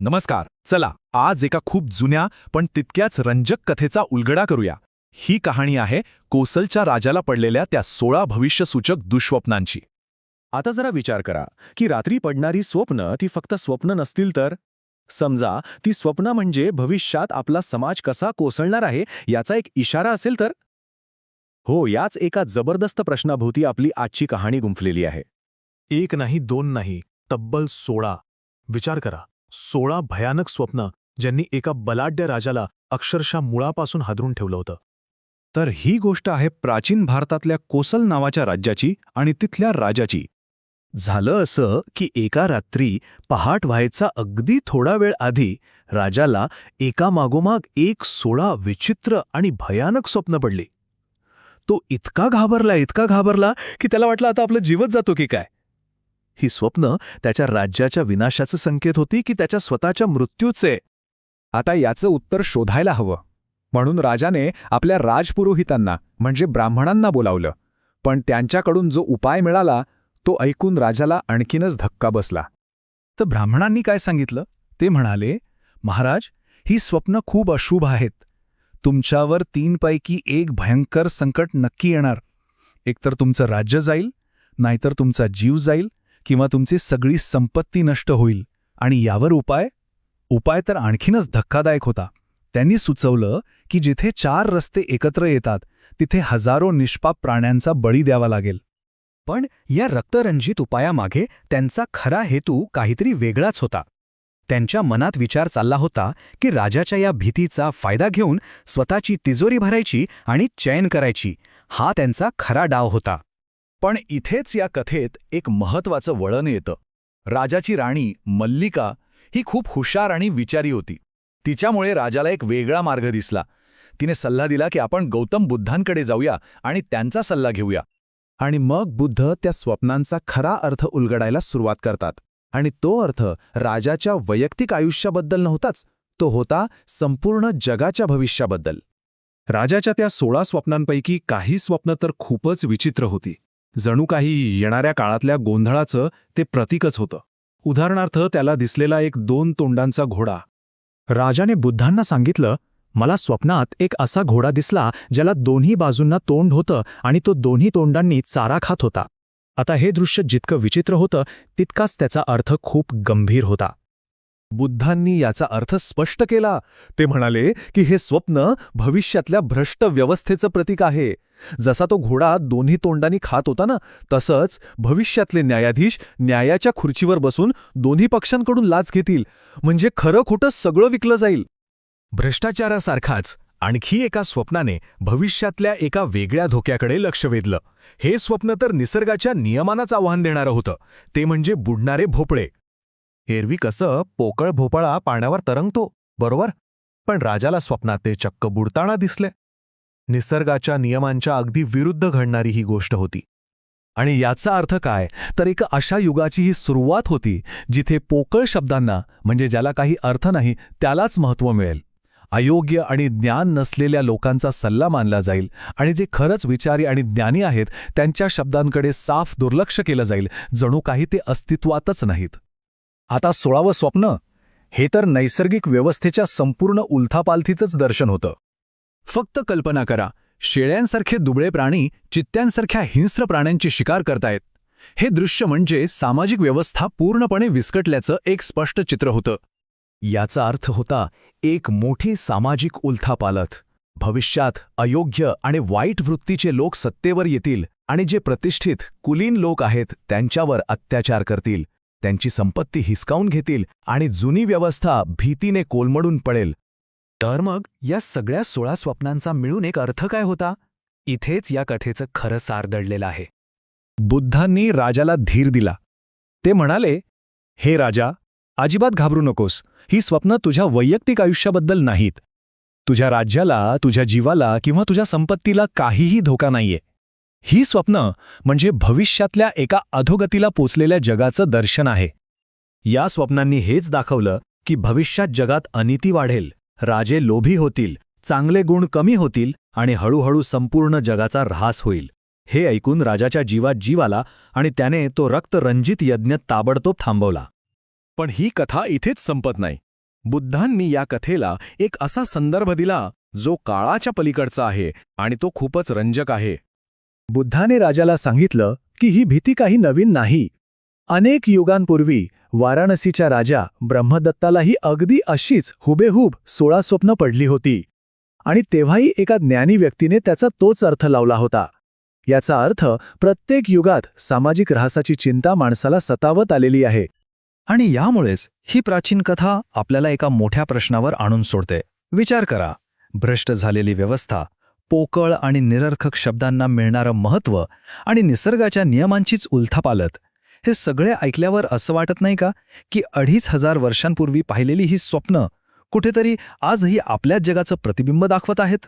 नमस्कार चला आज एका खूप जुन्या पण तितक्याच रंजक कथेचा उलगडा करूया. ही कहाणी आहे कोसलच्या राजाला पडलेल्या त्या सोळा भविष्यसूचक दुःस्वप्नांची आता जरा विचार करा की रात्री पडणारी स्वप्न ती फक्त स्वप्न नसतील तर? समजा ती स्वप्न म्हणजे भविष्यात आपला समाज कसा कोसळणार आहे याचा एक इशारा असेल तर? हो याच एका जबरदस्त प्रश्नाभोवती आपली आजची कहाणी गुंफलेली आहे. एक नाही दोन नाही तब्बल सोळा. विचार करा. सोळा भयानक स्वप्न ज्यांनी एका बलाढ्य राजाला अक्षरशः मुळापासून हादरून ठेवलं होतं. तर ही गोष्ट आहे प्राचीन भारतातल्या कोसल नावाच्या राज्याची आणि तिथल्या राजाची. झालं असं की एका रात्री पहाट व्हायचा अगदी थोडा वेळ आधी राजाला एकामागोमाग एक सोळा विचित्र आणि भयानक स्वप्न पडली. तो इतका घाबरला इतका घाबरला की त्याला वाटलं आता आपलं जीवच जातो की काय? ही स्वप्न त्याच्या राज्याच्या विनाशाचं संकेत होती की त्याच्या स्वतःच्या मृत्यूचे. आता याचं उत्तर शोधायला हवं. म्हणून राजाने आपल्या राजपुरोहितांना म्हणजे ब्राह्मणांना बोलावलं. पण त्यांच्याकडून जो उपाय मिळाला तो ऐकून राजाला आणखीनच धक्का बसला. तर ब्राह्मणांनी काय सांगितलं? ते म्हणाले महाराज ही स्वप्न खूप अशुभ आहेत. तुमच्यावर तीनपैकी एक भयंकर संकट नक्की येणार. एकतर तुमचं राज्य जाईल नाहीतर तुमचा जीव जाईल किंवा तुमची सगळी संपत्ती नष्ट होईल. आणि यावर उपाय? उपाय तर आणखीनच धक्कादायक होता. त्यांनी सुचवलं की जिथे चार रस्ते एकत्र येतात तिथे हजारो निष्पाप प्राण्यांचा बळी द्यावा लागेल. पण या रक्तरंजित उपायामागे त्यांचा खरा हेतू काहीतरी वेगळाच होता. त्यांच्या मनात विचार चालला होता की राजाच्या या भीतीचा फायदा घेऊन स्वतःची तिजोरी भरायची आणि चयन करायची. हा त्यांचा खरा डाव होता. पण इथेच या कथेत एक महत्वाचं वळण येतं. राजाची राणी मल्लिका ही खूप हुशार आणि विचारी होती. तिच्यामुळे राजाला एक वेगळा मार्ग दिसला. तिने सल्ला दिला की आपण गौतम बुद्धांकडे जाऊया आणि त्यांचा सल्ला घेऊया. आणि मग बुद्ध त्या स्वप्नांचा खरा अर्थ उलगडायला सुरुवात करतात. आणि तो अर्थ राजाच्या वैयक्तिक आयुष्याबद्दल नव्हताच तो होता संपूर्ण जगाच्या भविष्याबद्दल. राजाच्या त्या सोळा स्वप्नांपैकी काही स्वप्न तर खूपच विचित्र होती. जणू काही येणाऱ्या काळातल्या गोंधळाचं ते प्रतीकच होतं. उदाहरणार्थ त्याला दिसलेला एक दोन तोंडांचा घोडा. राजाने बुद्धांना सांगितलं मला स्वप्नात एक असा घोडा दिसला ज्याला दोन्ही बाजूंना तोंड होतं आणि तो दोन्ही तोंडांनी चारा खात होता. आता हे दृश्य जितकं विचित्र होतं तितकाच त्याचा अर्थ खूप गंभीर होता. बुद्धांनी याचा अर्थ स्पष्ट केला. ते म्हणाले की हे स्वप्न भविष्यातल्या भ्रष्ट व्यवस्थेचं प्रतीक आहे. जसा तो घोडा दोन्ही तोंडांनी खात होता ना तसंच भविष्यातले न्यायाधीश न्यायाच्या खुर्चीवर बसून दोन्ही पक्षांकडून लाच घेतील. म्हणजे खरं खोटं सगळं विकलं जाईल. भ्रष्टाचारासारखाच आणखी एका स्वप्नाने भविष्यातल्या एका वेगळ्या धोक्याकडे लक्ष वेधलं. हे स्वप्न तर निसर्गाच्या नियमानाच आव्हान देणारं होतं. ते म्हणजे बुडणारे भोपळे. एरवी कसं पोकळ भोपळा पाण्यावर तरंगतो बरोबर? पण राजाला स्वप्नात ते चक्क बुडताना दिसले. निसर्गाच्या नियमांच्या अगदी विरुद्ध घडणारी ही गोष्ट होती. आणि याचा अर्थ काय? तर एका अशा युगाची ही सुरुवात होती जिथे पोकळ शब्दांना म्हणजे ज्याला काही अर्थ नाही त्यालाच महत्त्व मिळेल. अयोग्य आणि ज्ञान नसलेल्या लोकांचा सल्ला मानला जाईल आणि जे खरंच विचारी आणि ज्ञानी आहेत त्यांच्या शब्दांकडे साफ दुर्लक्ष केलं जाईल जणू काही ते अस्तित्वातच नाहीत. आता सोळावं स्वप्न हे तर नैसर्गिक व्यवस्थेच्या संपूर्ण उलथापालथीचंच दर्शन होतं. फक्त कल्पना करा शेळ्यांसारखे दुबळे प्राणी चित्त्यांसारख्या हिंस्र प्राण्यांची शिकार करतायत. हे दृश्य म्हणजे सामाजिक व्यवस्था पूर्णपणे विस्कटल्याचं एक स्पष्ट चित्र होतं. याचा अर्थ होता एक मोठी सामाजिक उलथापालथ. भविष्यात अयोग्य आणि वाईट वृत्तीचे लोक सत्तेवर येतील आणि जे प्रतिष्ठित कुलीन लोक आहेत त्यांच्यावर अत्याचार करतील. त्यांची संपत्ती हिसकावून घेतील आणि जुनी व्यवस्था भीतीने कोलमडून पडेल. तर मग या सगळ्या सोळा स्वप्नांचा मिळून एक अर्थ काय होता? इथेच या कथेचं खरं सार दडलेलं आहे. बुद्धांनी राजाला धीर दिला. ते म्हणाले हे राजा अजिबात घाबरू नकोस. ही स्वप्न तुझ्या वैयक्तिक आयुष्याबद्दल नाहीत. तुझ्या राज्याला तुझ्या जीवाला किंवा तुझ्या संपत्तीला काहीही धोका नाहीये. ही स्वप्न म्हणजे भविष्यातल्या एका अधोगतीला पोचलेल्या जगाचं दर्शन आहे. या स्वप्नांनी हेच दाखवलं की भविष्यात जगात अनिती वाढेल राजे लोभी होतील चांगले गुण कमी होतील आणि हळूहळू संपूर्ण जगाचा ऱ्हास होईल. हे ऐकून राजाच्या जीवात जीव आला आणि त्याने तो रक्तरंजित यज्ञ ताबडतोब थांबवला. पण ही कथा इथेच संपत नाही. बुद्धांनी या कथेला एक असा संदर्भ दिला जो काळाच्या पलीकडचा आहे आणि तो खूपच रंजक आहे. बुद्धाने राजाला सांगितलं की ही भीती काही नवीन नाही. अनेक युगांपूर्वी वाराणसीच्या राजा ब्रह्मदत्तालाही अगदी अशीच हुबेहूब सोळा स्वप्न पडली होती. आणि तेव्हाही एका ज्ञानी व्यक्तीने त्याचा तोच अर्थ लावला होता. याचा अर्थ प्रत्येक युगात सामाजिक ऱ्हासाची चिंता माणसाला सतावत आलेली आहे. आणि यामुळेच ही प्राचीन कथा आपल्याला एका मोठ्या प्रश्नावर आणून सोडते. विचार करा. भ्रष्ट झालेली व्यवस्था पोकळ आणि निरर्थक शब्दांना मिळणारं महत्त्व आणि निसर्गाच्या नियमांचीच उलथापालत हे सगळे ऐकल्यावर असं वाटत नाही का की अडीच हजार वर्षांपूर्वी पाहिलेली ही स्वप्न कुठेतरी आजही आपल्याच जगाचं प्रतिबिंब दाखवत आहेत?